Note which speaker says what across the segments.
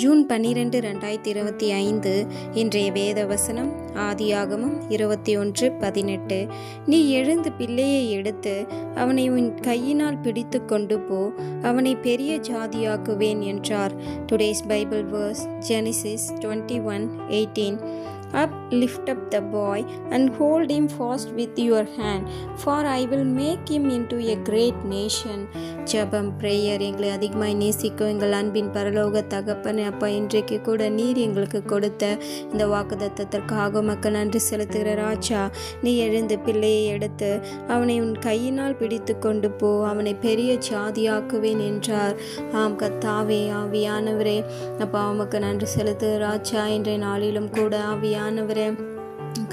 Speaker 1: June பன்னிரெண்டு ரெண்டாயிரத்தி இருபத்தி ஐந்து இன்றைய வேத வசனம் ஆதியாகமம் இருபத்தி ஒன்று பதினெட்டு. நீ எழுந்து பிள்ளையை எடுத்து அவனை உன் கையினால் பிடித்து கொண்டு போ அவனை பெரிய ஜாதியாக்குவேன் என்றார். Today's Bible verse Genesis twenty one eighteen Up, lift up the boy, and hold him fast with your hand, for I will make him into a great nation. ஜெபம் பிரேயர் எங்களை அதிகமாக நேசிக்கும் எங்கள் அன்பின் பரலோக தகப்பன் அப்பா இன்றைக்கு கூட நீர் எங்களுக்கு கொடுத்த இந்த வாக்குதத்தத்திற்காக மக்கள் நன்றி செலுத்துகிற ராஜா. நீ எழுந்து பிள்ளையை எடுத்து அவனை உன் கையினால் பிடித்து கொண்டு போ அவனை பெரிய ஜாதியாக்குவேன் என்றார். ஆம் கத்தாவே ஆவியானவரே அப்பா அவனுக்கு நன்றி செலுத்துகிற ராஜா இன்றைய நாளிலும் கூட ஆவியா ஆவியானவரே.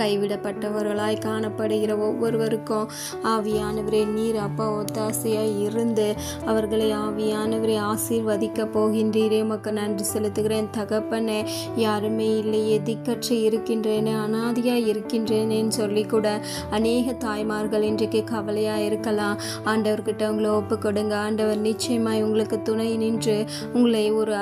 Speaker 1: கைவிடப்பட்டவர்களாய் காணப்படுகிற ஒவ்வொருவருக்கும் ஆவியானவரே நீர் அப்பா ஒத்தாசையாய் இருந்து அவர்களை ஆவியானவரை ஆசீர்வதிக்க போகின்றீரே. உமக்கு நன்றி செலுத்துகிறேன். தகப்பனே யாருமே இல்லையே திக்கற்று இருக்கின்றேனே அனாதியாய் இருக்கின்றேனேன்னு சொல்லி கூட அநேக தாய்மார்கள் இன்றைக்கு கவலையாக இருக்கலாம். ஆண்டவர்கிட்ட உங்களை ஒப்பு கொடுங்க. ஆண்டவர் நிச்சயமாய் உங்களுக்கு துணை நின்று உங்களை ஒரு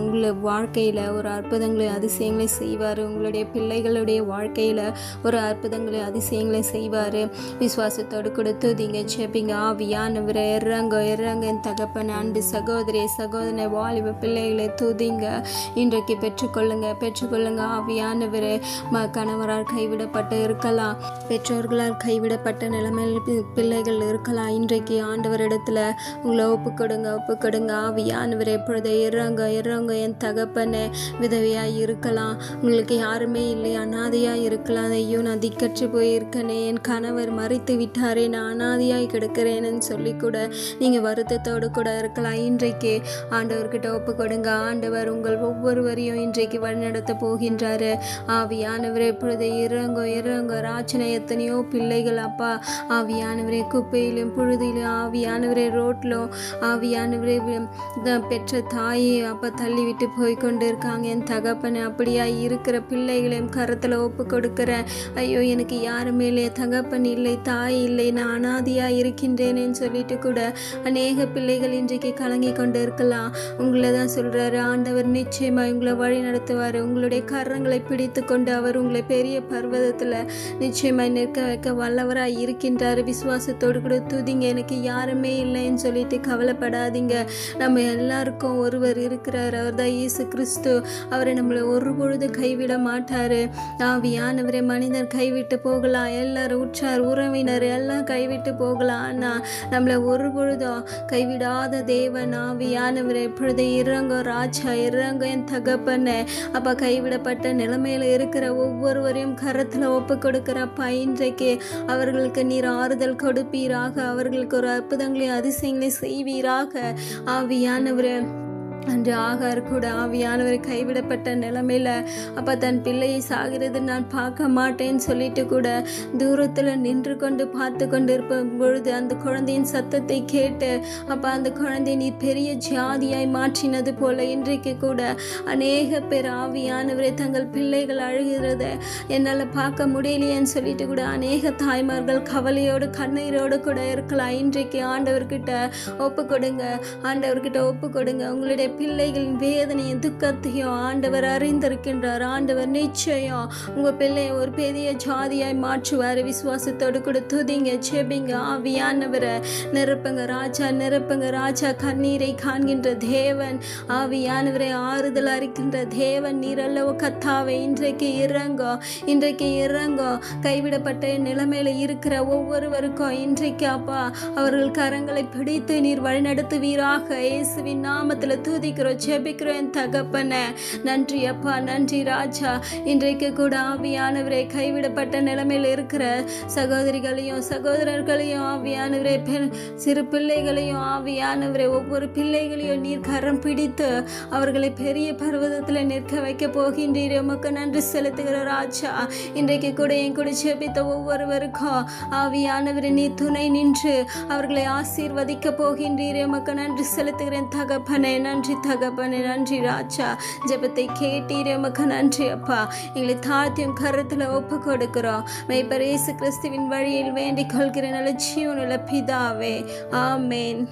Speaker 1: உங்களை வாழ்க்கையில் ஒரு அற்புதங்களை அதிசயங்களை செய்வார். உங்களுடைய பிள்ளைகளுடைய வாழ்க்கையில் ஒரு அற்புதங்களை அதிசயங்களை செய்வார். விசுவாசத்தோடு கொடுத்து நீங்க செப்பிங்க ஆவியானவரை இறங்க இறங்க என் தகப்பன் அன்பு சகோதரி சகோதரனை வாலிப பிள்ளைகளை தூதிங்க. இன்றைக்கு பெற்றுக்கொள்ளுங்க பெற்றுக்கொள்ளுங்க ஆவியானவரே. ம கணவரால் கைவிடப்பட்டு இருக்கலாம். பெற்றோர்களால் கைவிடப்பட்ட நிலைமையில் பிள்ளைகள் இருக்கலாம். இன்றைக்கு ஆண்டவரிடத்தில் உங்களை ஒப்பு கொடுங்க ஒப்பு கொடுங்க. ஆவியானவரை எப்பொழுது இறங்க இறங்க என் தகப்பனை. விதவையாக இருக்கலாம். உங்களுக்கு யாருமே இல்லை அனாதையாக இருக்கலாம் ஐயோ நான் திக்கற்று போயிருக்கனே என் கணவர் மறைத்து விட்டாரே நான் அனாதியாய் கிடக்கிறேன்னு சொல்லி கூட நீங்கள் வருத்தத்தோடு கூட இருக்கலாம். இன்றைக்கு ஆண்டவர்கிட்ட ஒப்பு கொடுங்க ஆண்டவர் உங்கள் ஒவ்வொருவரையும் இன்றைக்கு வழிநடத்த போகின்றாரு. ஆவியானவரே இப்பொழுது இறங்கோ இறங்கோ. ராச்சனை எத்தனையோ பிள்ளைகள் அப்பா. ஆவியானவரே குப்பையிலும் புழுதியிலும் ஆவியானவரே ரோட்டிலும் ஆவியானவரே பெற்ற தாயை அப்பா தள்ளி விட்டு போய் கொண்டு இருக்காங்க என் தகப்பனை அப்படியா இருக்கிற பிள்ளைகளையும் கரத்தில் ஒப்பு கொடுக்குறேன் ஐயோ எனக்கு யாருமே இல்லை தகப்பன் இல்லை தாய் இல்லை நான் அனாதியாக இருக்கின்றேனேன்னு சொல்லிட்டு கூட அநேக பிள்ளைகள் இன்றைக்கு கலங்கி கொண்டு இருக்கலாம் உங்களை தான் சொல்கிறாரு ஆண்டவர் நிச்சயமாக உங்களை வழி நடத்துவார். உங்களுடைய கரங்களை பிடித்து கொண்டு அவர் உங்களை பெரிய பர்வதத்தில் நிச்சயமாக நிற்க வைக்க வல்லவராக இருக்கின்றார். விசுவாசத்தோடு கூட துதிங்க எனக்கு யாருமே இல்லைன்னு சொல்லிட்டு கவலைப்படாதீங்க. நம்ம எல்லாருக்கும் ஒருவர் இருக்கிறார் அவர் தான் இயேசு கிறிஸ்து. அவரை நம்மளை ஒரு பொழுது கைவிட மாட்டார். ஆவியானவர் மனிதர் கைவிட்டு போகலாம் எல்லாரும் உற்றார் உறவினர் எல்லாம் கைவிட்டு போகலாம் ஆனால் நம்மளை ஒரு பொழுதும் கைவிடாத தேவன் ஆவியானவரே எப்பொழுது இறங்க ராஜா இறங்க என் தகப்பனை. அப்போ கைவிடப்பட்ட நிலைமையில் இருக்கிற ஒவ்வொருவரையும் கரத்தில் ஒப்பு கொடுக்குறப்பா இன்றைக்கு அவர்களுக்கு நீர் ஆறுதல் கொடுப்பீராக. அவர்களுக்கு ஒரு அற்புதங்களை அதிசயங்களை செய்வீராக. ஆவியானவரே அன்று ஆகார் கூட ஆவியானவர் கைவிடப்பட்ட நிலைமையில் அப்போ தன் பிள்ளையை சாகிறது நான் பார்க்க மாட்டேன்னு சொல்லிட்டு கூட தூரத்தில் நின்று கொண்டு பார்த்து கொண்டு இருப்ப பொழுது அந்த குழந்தையின் சத்தத்தை கேட்டு அப்போ அந்த குழந்தை நீ பெரிய ஜாதியாய் மாற்றினது போல இன்றைக்கு கூட அநேக பேர் ஆவியானவரை தங்கள் பிள்ளைகள் அழுகிறத. என்னால் பார்க்க முடியலையேன்னு சொல்லிட்டு கூட அநேக தாய்மார்கள் கவலையோடு கண்ணீரோடு கூட இருக்கலாம். இன்றைக்கு ஆண்டவர்கிட்ட ஒப்பு கொடுங்க. ஆண்டவர்கிட்ட ஒப்பு கொடுங்க. உங்களுடைய பிள்ளைகளின் வேதனையும் துக்கத்தையும் ஆண்டவர் அறிந்திருக்கின்றார். ஆண்டவர் நிச்சயம் உங்கள் பிள்ளையை ஒரு பெரிய ஜாதியாய் மாற்றுவார். விசுவாசத்தோடு கூட துதிங்க செபிங்க ஆவியானவரை. நிரப்புங்க ராஜா நிரப்புங்க ராஜா. கண்ணீரை காண்கின்ற தேவன் ஆவியானவரை ஆறுதல் அறிக்கின்ற தேவன். நீரல்லவோ கத்தாவை இன்றைக்கு இறங்கோ இன்றைக்கு இறங்கோ. கைவிடப்பட்ட நிலைமையில இருக்கிற ஒவ்வொருவருக்கும் இன்றைக்கு அப்பா அவர்கள் கரங்களை பிடித்து நீர் வழிநடத்துவீராக. இயேசுவின் நாமத்தில் துதிக்கிறோம் செபிக்கிறோம் என் நன்றி அப்பா நன்றி ராஜா. இன்றைக்கு கூட ஆவியானவரை கைவிடப்பட்ட நிலைமையில் இருக்கிற சகோதரிகளையும் சகோதரர்களையும் ஆவியானவரை சிறு பிள்ளைகளையும் ஆவியானவரை ஒவ்வொரு பிள்ளைகளையும் நீர் கரம் பிடித்து அவர்களை பெரிய பர்வதத்தில் நிற்க வைக்க போகின்றீர். உமக்கு நன்றி செலுத்துகிற ராஜா. இன்றைக்கு கூட என் கூட ஜெபித்த ஒவ்வொருவருக்கும் ஆவியானவரை நீ துணை நின்று அவர்களை ஆசீர்வதிக்க போகின்றீர். உமக்கு நன்றி செலுத்துகிறேன் தகப்பனே. நன்றி தகப்பனே நன்றி ராஜா. ஜெபத்தை கேட்டீரே உமக்கு நன்றி அப்பா. எங்களை தாழ்த்தியும் கருத்தில் ஒப்பு கொடுக்கிறோம் மெய்ப்பர் இயேசு கிறிஸ்துவின் வழியில் வேண்டிக் கொள்கிற நல்ல ஜீவனுள்ள பிதாவே. ஆமேன்.